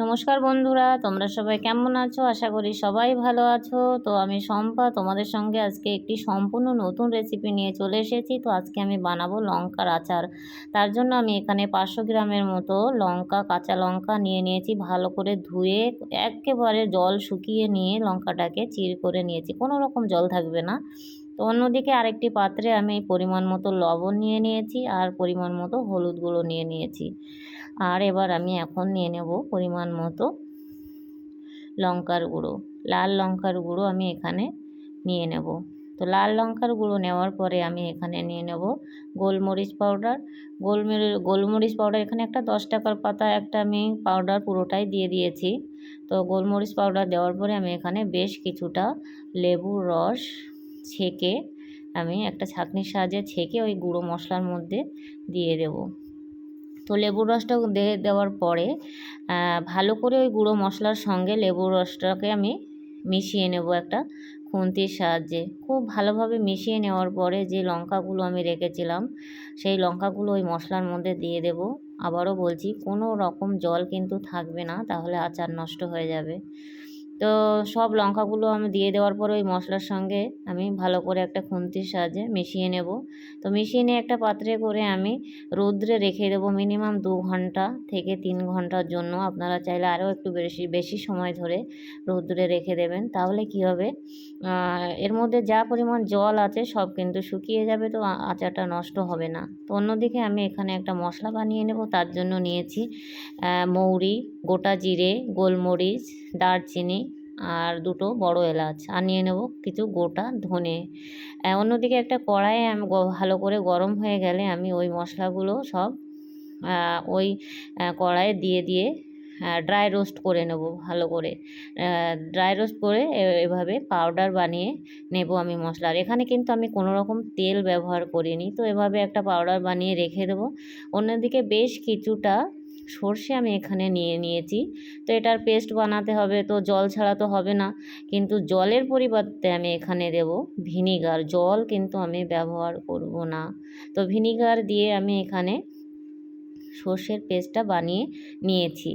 নমস্কার বন্ধুরা, তোমরা সবাই কেমন আছো? আশা করি সবাই ভালো আছো। তো আমি শম্পা, তোমাদের সঙ্গে আজকে একটি সম্পূর্ণ নতুন রেসিপি নিয়ে চলে এসেছি। তো আজকে আমি বানাবো লঙ্কার আচার। তার জন্য আমি এখানে পাঁচশো গ্রামের মতো লঙ্কা, কাঁচা লঙ্কা নিয়ে নিয়েছি। ভালো করে ধুয়ে একেবারে জল শুকিয়ে নিয়ে লঙ্কাটাকে চির করে নিয়েছি। কোনো রকম জল থাকবে না। তো অন্যদিকে আরেকটি পাত্রে আমি পরিমাণ মতো লবণ নিয়ে নিয়েছি আর পরিমাণ মতো হলুদ গুঁড়ো নিয়ে নিয়েছি। আর এবার আমি এখন নিয়ে নেব পরিমাণ মতো লঙ্কার গুঁড়ো। লাল লঙ্কার গুঁড়ো আমি এখানে নিয়ে নেব। তো লাল লঙ্কার গুঁড়ো নেওয়ার পরে আমি এখানে নিয়ে নেব গোলমরিচ পাউডার। গোলমরিচ গোলমরিচ পাউডার এখানে একটা দশ টাকার পাতা একটা আমি পাউডার পুরোটাই দিয়ে দিয়েছি। তো গোলমরিচ পাউডার দেওয়ার পরে আমি এখানে বেশ কিছুটা লেবুর রস ছেঁকে আমি একটা ছাঁকনির সাহায্যে ছেঁকে ওই গুঁড়ো মশলার মধ্যে দিয়ে দেবো। তো লেবুর রসটা দিয়ে দেওয়ার পরে ভালো করে ওই গুঁড়ো মশলার সঙ্গে লেবুর রসটাকে আমি মিশিয়ে নেব একটা খুন্তির সাহায্যে। খুব ভালোভাবে মিশিয়ে নেওয়ার পরে যে লঙ্কাগুলো আমি রেখেছিলাম, সেই লঙ্কাগুলো ওই মশলার মধ্যে দিয়ে দেব। আবারও বলছি, কোনো রকম জল কিন্তু থাকবে না, তাহলে আচার নষ্ট হয়ে যাবে। তো সব লঙ্কাগুলো আমি দিয়ে দেওয়ার পরে ওই মশলার সঙ্গে আমি ভালো করে একটা খুন্তির সাহায্যে মিশিয়ে নেব। তো মিশিয়ে নিয়ে একটা পাত্রে করে আমি রৌদ্রে রেখে দেবো মিনিমাম দু ঘণ্টা থেকে তিন ঘণ্টার জন্য। আপনারা চাইলে আরও একটু বেশি বেশি সময় ধরে রৌদ্রে রেখে দেবেন। তাহলে কি হবে? এর মধ্যে যা পরিমাণ জল আছে সব কিন্তু শুকিয়ে যাবে তো আচারটা নষ্ট হবে না। তো অন্যদিকে আমি এখানে একটা মশলা বানিয়ে নেব, তার জন্য নিয়েছি মৌরি গোটা জিরে, গোলমরিচ, দারচিনি আর দুটো বড় এলাচ। আর নিয়ে নেব কিছু গোটা ধনে। অন্যদিকে একটা কড়াইয়ে আমি ভালো করে গরম হয়ে গেলে আমি ওই মশলাগুলো সব ওই কড়াইয়ে দিয়ে দিয়ে ড্রাই রোস্ট করে নেব ভালো করে। ড্রাই রোস্ট করে এভাবে পাউডার বানিয়ে নেব আমি মশলার এখানে কিন্তু আমি কোনো রকম তেল ব্যবহার করিনি, তো এভাবে একটা পাউডার বানিয়ে রেখে দেবো। অন্যদিকে বেশ কিছুটা সর্ষে আমি এখানে নিয়ে নিয়েছি। তো এটার পেস্ট বানাতে হবে, তো জল ছাড়া তো হবে না। কিন্তু জলের পরিবর্তে আমি এখানে দেব ভিনিগার জল কিন্তু আমি ব্যবহার করব না। তো ভিনিগার দিয়ে আমি এখানে সর্ষের পেস্টটা বানিয়ে নিয়েছি।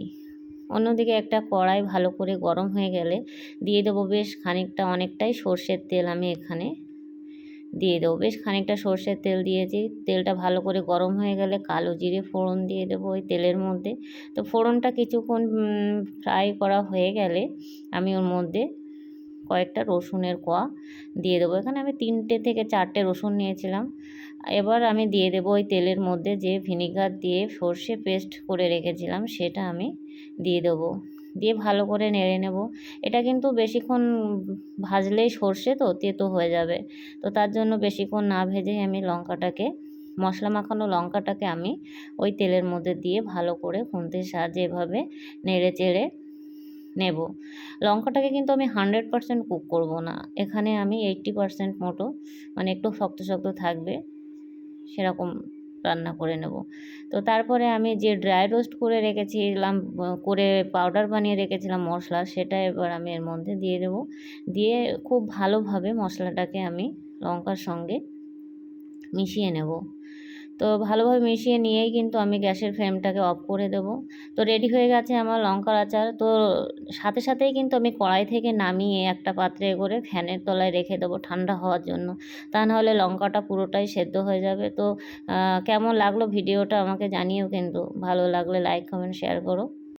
অন্যদিকে একটা কড়াই ভালো করে গরম হয়ে গেলে দিয়ে দেবো বেশ খানিকটা, অনেকটাই সর্ষের তেল আমি এখানে দিয়ে দেবো। বেশ খানিকটা সর্ষের তেল দিয়েছি। তেলটা ভালো করে গরম হয়ে গেলে কালো জিরে ফোড়ন দিয়ে দেবো ওই তেলের মধ্যে। তো ফোড়নটা কিছুক্ষণ ফ্রাই করা হয়ে গেলে আমি ওর মধ্যে কয়েকটা রসুনের কোয়া দিয়ে দেবো। এখানে আমি তিনটে থেকে চারটে রসুন নিয়েছিলাম। এবার আমি দিয়ে দেবো ওই তেলের মধ্যে যে ভিনিগার দিয়ে সর্ষে পেস্ট করে রেখেছিলাম, সেটা আমি দিয়ে দেবো। দিয়ে ভালো করে নেড়ে নেব। এটা কিন্তু বেশিক্ষণ ভাজলেই সর্ষে তো, তেতো হয়ে যাবে। তো তার জন্য বেশিক্ষণ না ভেজে আমি লঙ্কাটাকে, মশলা মাখানো লঙ্কাটাকে আমি ওই তেলের মধ্যে দিয়ে ভালো করে খুন্তির সাহায্যে এভাবে নেড়ে চেড়ে নেব। লঙ্কাটাকে কিন্তু আমি হান্ড্রেড পারসেন্ট কুক করব না। এখানে আমি এইট্টি পারসেন্ট মতো মানে একটু শক্ত শক্ত থাকবে, সেরকম রান্না করে নেব। তো তারপরে আমি যে ড্রাই রোস্ট করে রেখেছিলাম করে পাউডার বানিয়ে রেখেছিলাম মশলা, সেটা এবার আমি এর মধ্যে দিয়ে দেবো। দিয়ে খুব ভালোভাবে মশলাটাকে আমি লঙ্কার সঙ্গে মিশিয়ে নেব। তো ভালোভাবে মিশিয়ে নিয়েই কিন্তু আমি গ্যাসের ফ্লেমটাকে অফ করে দেব। তো রেডি হয়ে গেছে আমার লঙ্কার আচার। তো সাথে সাথেই কিন্তু আমি কড়াই থেকে নামিয়ে একটা পাত্রে করে ফ্যানের তলায় রেখে দেবো ঠান্ডা হওয়ার জন্য। তা নাহলে লঙ্কাটা পুরোটাই সেদ্ধ হয়ে যাবে। তো কেমন লাগল ভিডিওটা আমাকে জানিও কিন্তু। ভালো লাগলে লাইক কমেন্ট শেয়ার করো।